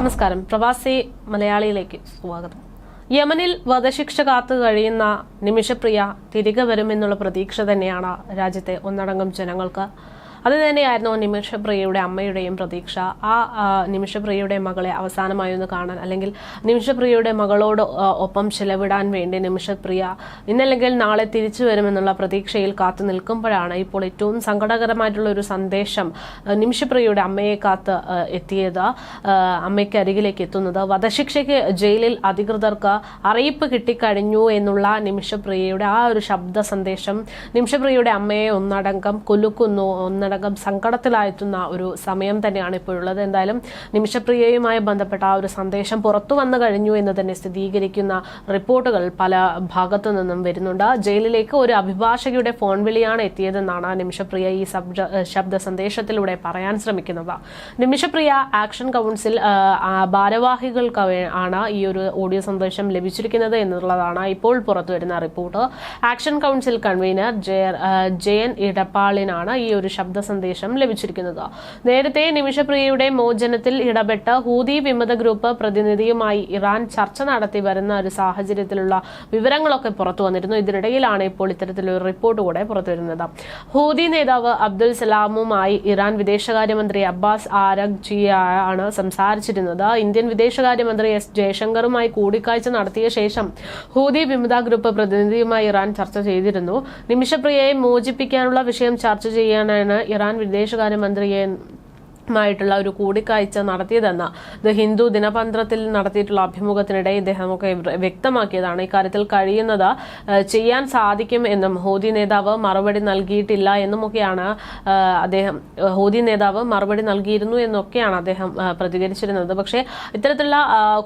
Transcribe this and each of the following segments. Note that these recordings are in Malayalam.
നമസ്കാരം. പ്രവാസി മലയാളിയിലേക്ക് സ്വാഗതം. യമനിൽ വധശിക്ഷ കാത്തു കഴിയുന്ന നിമിഷപ്രിയ തിരികെ വരുമെന്നുള്ള പ്രതീക്ഷ തന്നെയാണ് രാജ്യത്തെ ഒന്നടങ്കം ജനങ്ങൾക്ക്. അത് തന്നെയായിരുന്നു നിമിഷപ്രിയയുടെ അമ്മയുടെയും പ്രതീക്ഷ. ആ നിമിഷപ്രിയയുടെ മകളെ അവസാനമായി ഒന്ന് കാണാൻ അല്ലെങ്കിൽ നിമിഷപ്രിയയുടെ മകളോട് ഒപ്പം ചെലവിടാൻ വേണ്ടി നിമിഷപ്രിയ ഇന്നല്ലെങ്കിൽ നാളെ തിരിച്ചു വരുമെന്നുള്ള പ്രതീക്ഷയിൽ കാത്തു നിൽക്കുമ്പോഴാണ് ഇപ്പോൾ ഏറ്റവും സങ്കടകരമായിട്ടുള്ള ഒരു സന്ദേശം നിമിഷപ്രിയയുടെ അമ്മയെ കാത്ത് എത്തിയത് അമ്മയ്ക്ക് അരികിലേക്ക് എത്തുന്നത്. വധശിക്ഷയ്ക്ക് ജയിലിൽ അധികൃതർക്ക് അറിയിപ്പ് കിട്ടിക്കഴിഞ്ഞു എന്നുള്ള നിമിഷപ്രിയയുടെ ആ ഒരു ശബ്ദ സന്ദേശം നിമിഷപ്രിയയുടെ അമ്മയെ ഒന്നടങ്കം കുലുക്കുന്നു ഒന്നടങ്കം സങ്കടത്തിലായെത്തുന്ന ഒരു സമയം തന്നെയാണ് ഇപ്പോഴുള്ളത് എന്തായാലും നിമിഷപ്രിയയുമായി ബന്ധപ്പെട്ട ആ ഒരു സന്ദേശം പുറത്തു വന്നു കഴിഞ്ഞു എന്ന് തന്നെ സ്ഥിരീകരിക്കുന്ന റിപ്പോർട്ടുകൾ പല ഭാഗത്തു നിന്നും വരുന്നുണ്ട്. ജയിലിലേക്ക് ഒരു അഭിഭാഷകയുടെ ഫോൺ വിളിയാണ് എത്തിയതെന്നാണ് നിമിഷപ്രിയ ഈ ശബ്ദ സന്ദേശത്തിലൂടെ പറയാൻ ശ്രമിക്കുന്നത്. നിമിഷപ്രിയ ആക്ഷൻ കൗൺസിൽ ഭാരവാഹികൾക്ക് ആണ് ഈ ഒരു ഓഡിയോ സന്ദേശം ലഭിച്ചിരിക്കുന്നത് എന്നുള്ളതാണ് ഇപ്പോൾ പുറത്തു വരുന്ന report. Action council convener Jayan ഇടപ്പാളിനാണ് ഈ ഒരു ശബ്ദ സന്ദേശം ലഭിച്ചിരിക്കുന്നത്. നേരത്തെ നിമിഷപ്രിയയുടെ മോചനത്തിൽ ഇടപെട്ട് ഹൂതി വിമത ഗ്രൂപ്പ് പ്രതിനിധിയുമായി ഇറാൻ ചർച്ച നടത്തി വരുന്ന ഒരു സാഹചര്യത്തിലുള്ള വിവരങ്ങളൊക്കെ പുറത്തു വന്നിരുന്നു. ഇതിനിടയിലാണ് ഇപ്പോൾ ഇത്തരത്തിലൊരു റിപ്പോർട്ട് കൂടെ പുറത്തു വരുന്നത്. ഹൂതി നേതാവ് അബ്ദുൽ സലാമുമായി ഇറാൻ വിദേശകാര്യമന്ത്രി അബ്ബാസ് ആരഗ്ജി ആണ് സംസാരിച്ചിരുന്നത്. ഇന്ത്യൻ വിദേശകാര്യമന്ത്രി എസ് ജയശങ്കറുമായി കൂടിക്കാഴ്ച നടത്തിയ ശേഷം ഹൂതി വിമത ഗ്രൂപ്പ് പ്രതിനിധിയുമായി ഇറാൻ ചർച്ച ചെയ്തിരുന്നു. നിമിഷപ്രിയയെ മോചിപ്പിക്കാനുള്ള വിഷയം ചർച്ച ചെയ്യാനാണ് ഇറാൻ വിദേശകാര്യമന്ത്രിയെ മായിട്ടുള്ള ഒരു കൂടിക്കാഴ്ച നടത്തിയതെന്ന് ദ ഹിന്ദു ദിനപത്രത്തിൽ നടത്തിയിട്ടുള്ള അഭിമുഖത്തിനിടെ ഇദ്ദേഹമൊക്കെ വ്യക്തമാക്കിയതാണ്. ഇക്കാര്യത്തിൽ കഴിയുന്നത് ചെയ്യാൻ സാധിക്കും എന്നും ഹോദി നേതാവ് മറുപടി നൽകിയിട്ടില്ല എന്നുമൊക്കെയാണ് അദ്ദേഹം ഹോദി നേതാവ് മറുപടി നൽകിയിരുന്നു എന്നൊക്കെയാണ് അദ്ദേഹം പ്രതികരിച്ചിരുന്നത്. പക്ഷേ ഇത്തരത്തിലുള്ള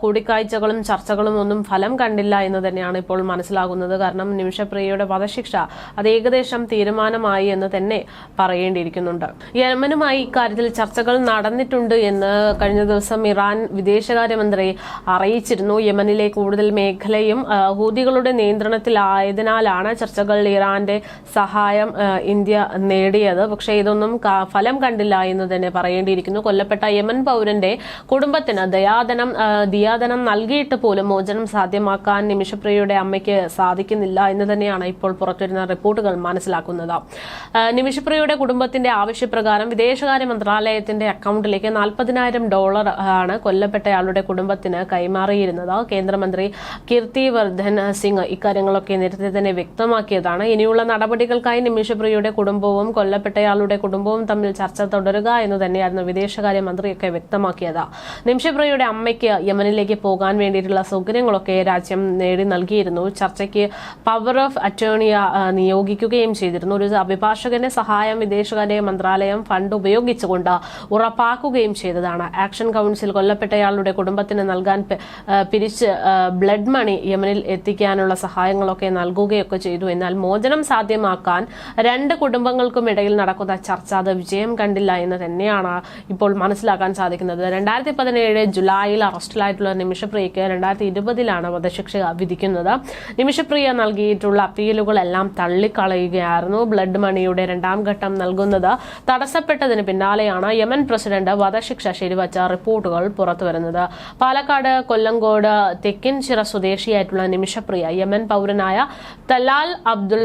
കൂടിക്കാഴ്ചകളും ചർച്ചകളും ഒന്നും ഫലം കണ്ടില്ല എന്ന് തന്നെയാണ് ഇപ്പോൾ മനസ്സിലാകുന്നത്. കാരണം നിമിഷപ്രിയയുടെ വധശിക്ഷ അത് ഏകദേശം തീരുമാനമായി എന്ന് തന്നെ പറയേണ്ടിയിരിക്കുന്നുണ്ട്. യമനുമായി ഇക്കാര്യത്തിൽ ചർച്ചകൾ നടന്നിട്ടുണ്ട് എന്ന് കഴിഞ്ഞ ദിവസം ഇറാൻ വിദേശകാര്യമന്ത്രി അറിയിച്ചിരുന്നു. യമനിലെ കൂടുതൽ മേഖലയും ഹൂതികളുടെ നിയന്ത്രണത്തിലായതിനാലാണ് ചർച്ചകൾ ഇറാന്റെ സഹായം ഇന്ത്യ നേടിയത്. പക്ഷേ ഇതൊന്നും ഫലം കണ്ടില്ല എന്ന് തന്നെ പറയേണ്ടിയിരിക്കുന്നു. കൊല്ലപ്പെട്ട യമൻ പൗരന്റെ കുടുംബത്തിന് ദയാദനം ദിയാദനം നൽകിയിട്ട് പോലും മോചനം സാധ്യമാക്കാൻ നിമിഷപ്രിയയുടെ അമ്മയ്ക്ക് സാധിക്കുന്നില്ല എന്ന് തന്നെയാണ് ഇപ്പോൾ പുറത്തുവരുന്ന റിപ്പോർട്ടുകൾ മനസ്സിലാക്കുന്നത്. നിമിഷപ്രിയയുടെ കുടുംബത്തിന്റെ ആവശ്യപ്രകാരം വിദേശകാര്യ മന്ത്രാലയത്തിന്റെ അക്കൗണ്ടിലേക്ക് നാൽപ്പതിനായിരം ഡോളർ ആണ് കൊല്ലപ്പെട്ടയാളുടെ കുടുംബത്തിന് കൈമാറിയിരുന്നത്. കേന്ദ്രമന്ത്രി കീർത്തി വർദ്ധൻ സിംഗ് ഇക്കാര്യങ്ങളൊക്കെ നേരത്തെ തന്നെ വ്യക്തമാക്കിയതാണ്. ഇനിയുള്ള നടപടികൾക്കായി നിമിഷപ്രിയയുടെ കുടുംബവും കൊല്ലപ്പെട്ടയാളുടെ കുടുംബവും തമ്മിൽ ചർച്ച തുടരുക എന്ന് തന്നെയായിരുന്നു വിദേശകാര്യമന്ത്രിയൊക്കെ വ്യക്തമാക്കിയത്. നിമിഷപ്രിയയുടെ അമ്മയ്ക്ക് യമനിലേക്ക് പോകാൻ വേണ്ടിയിട്ടുള്ള സൗകര്യങ്ങളൊക്കെ രാജ്യം നേടി നൽകിയിരുന്നു. ചർച്ചയ്ക്ക് പവർ ഓഫ് അറ്റോർണിയ നിയോഗിക്കുകയും ചെയ്തിരുന്നു. ഒരു അഭിഭാഷകന്റെ സഹായം വിദേശകാര്യ മന്ത്രാലയം ഫണ്ട് ഉപയോഗിച്ചുകൊണ്ട് ഉറപ്പാക്കുകയും ചെയ്തതാണ്. ആക്ഷൻ കൗൺസിൽ കൊല്ലപ്പെട്ടയാളുടെ കുടുംബത്തിന് നൽകാൻ പിരിച്ച് ബ്ലഡ് മണി യമനിൽ എത്തിക്കാനുള്ള സഹായങ്ങളൊക്കെ നൽകുകയൊക്കെ ചെയ്തു. എന്നാൽ മോചനം സാധ്യമാക്കാൻ രണ്ട് കുടുംബങ്ങൾക്കും ഇടയിൽ നടക്കുന്ന ചർച്ച അത് വിജയം കണ്ടില്ല എന്ന് തന്നെയാണ് ഇപ്പോൾ മനസ്സിലാക്കാൻ സാധിക്കുന്നത്. രണ്ടായിരത്തി പതിനേഴ് ജൂലൈയിൽ അറസ്റ്റിലായിട്ടുള്ള നിമിഷപ്രിയയ്ക്ക് രണ്ടായിരത്തി ഇരുപതിലാണ് വധശിക്ഷ വിധിക്കുന്നത്. നിമിഷപ്രിയ നൽകിയിട്ടുള്ള അപ്പീലുകളെല്ലാം തള്ളിക്കളയുകയായിരുന്നു. ബ്ലഡ് മണിയുടെ രണ്ടാം ഘട്ടം നൽകുന്നത് തടസ്സപ്പെട്ടതിന് പിന്നാലെയാണ് യമൻ പ്രസിഡന്റ് വധശിക്ഷ ശരിവച്ച റിപ്പോർട്ടുകൾ പുറത്തുവരുന്നത്. പാലക്കാട് കൊല്ലങ്കോട് തെക്കിൻചിറ സ്വദേശിയായിട്ടുള്ള നിമിഷപ്രിയ യമൻ പൗരനായ തലാൽ അബ്ദുൽ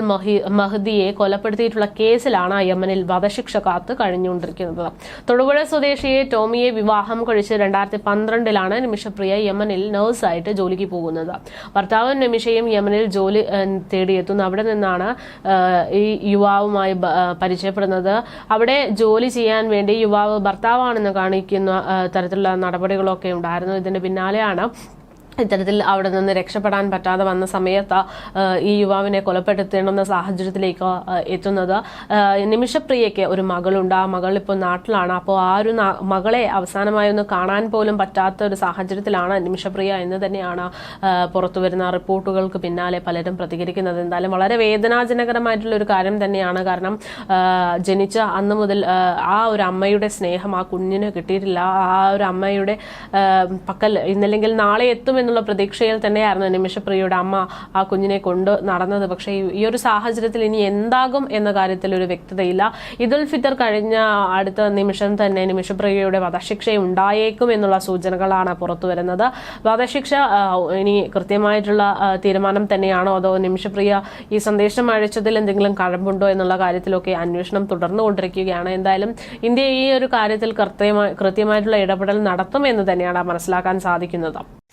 മഹ്ദിയെ കൊലപ്പെടുത്തിയിട്ടുള്ള കേസിലാണ് യമനിൽ വധശിക്ഷ കാത്ത് കഴിഞ്ഞുകൊണ്ടിരിക്കുന്നത്. തൊടുപുഴ സ്വദേശിയെ ടോമിയെ വിവാഹം കഴിച്ച് രണ്ടായിരത്തി പന്ത്രണ്ടിലാണ് നിമിഷപ്രിയ യമനിൽ നഴ്സായിട്ട് ജോലിക്ക് പോകുന്നത്. ഭർത്താവും നിമിഷയും യമനിൽ ജോലി തേടിയെത്തുന്നു. അവിടെ നിന്നാണ് ഈ യുവാവുമായി പരിചയപ്പെടുന്നത്. അവിടെ ജോലി ചെയ്യാൻ വേണ്ടി യുവാവ് ഭർത്താവാണെന്ന് കാണിക്കുന്ന തരത്തിലുള്ള നടപടികളൊക്കെ ഉണ്ടായിരുന്നു. ഇതിന് പിന്നാലെയാണ് ഇത്തരത്തിൽ അവിടെ നിന്ന് രക്ഷപ്പെടാൻ പറ്റാതെ വന്ന സമയത്ത് ഈ യുവാവിനെ കൊലപ്പെടുത്തേണ്ടുന്ന സാഹചര്യത്തിലേക്ക് എത്തുന്നത്. നിമിഷപ്രിയയ്ക്ക് ഒരു മകളുണ്ട്. ആ മകൾ ഇപ്പോൾ നാട്ടിലാണ്. അപ്പോൾ ആ ഒരു മകളെ അവസാനമായി ഒന്ന് കാണാൻ പോലും പറ്റാത്ത ഒരു സാഹചര്യത്തിലാണ് നിമിഷപ്രിയ എന്ന് തന്നെയാണ് പുറത്തു വരുന്ന റിപ്പോർട്ടുകൾക്ക് പിന്നാലെ പലരും പ്രതികരിക്കുന്നത്. എന്തായാലും വളരെ വേദനാജനകരമായിട്ടുള്ള ഒരു കാര്യം തന്നെയാണ്. കാരണം ജനിച്ച അന്ന് മുതൽ ആ, ഒരു അമ്മയുടെ സ്നേഹം ആ കുഞ്ഞിന് കിട്ടിയിട്ടില്ല. ആ ഒരു അമ്മയുടെ പക്കൽ ഇന്നല്ലെങ്കിൽ നാളെ എത്തുമെന്ന് എന്നുള്ള പ്രതീക്ഷയിൽ തന്നെയായിരുന്നു നിമിഷപ്രിയയുടെ അമ്മ ആ കുഞ്ഞിനെ കൊണ്ട് നടന്നത്. പക്ഷേ ഈ- ഒരു സാഹചര്യത്തിൽ ഇനി എന്താകും എന്ന കാര്യത്തിൽ ഒരു വ്യക്തതയില്ല. ഇദുൽ ഫിത്തർ കഴിഞ്ഞ അടുത്ത നിമിഷം തന്നെ നിമിഷപ്രിയയുടെ വധശിക്ഷ ഉണ്ടായേക്കും എന്നുള്ള സൂചനകളാണ് പുറത്തു വരുന്നത്. വധശിക്ഷ ഇനി കൃത്യമായിട്ടുള്ള തീരുമാനം തന്നെയാണോ അതോ നിമിഷപ്രിയ ഈ സന്ദേശം അയച്ചതിൽ എന്തെങ്കിലും കഴമ്പുണ്ടോ എന്നുള്ള കാര്യത്തിലൊക്കെ അന്വേഷണം തുടർന്നുകൊണ്ടിരിക്കുകയാണ്. എന്തായാലും ഇന്ത്യ ഈ ഒരു കാര്യത്തിൽ കൃത്യമായി കൃത്യമായിട്ടുള്ള ഇടപെടൽ നടത്തും എന്ന് തന്നെയാണ് മനസ്സിലാക്കാൻ സാധിക്കുന്നത്.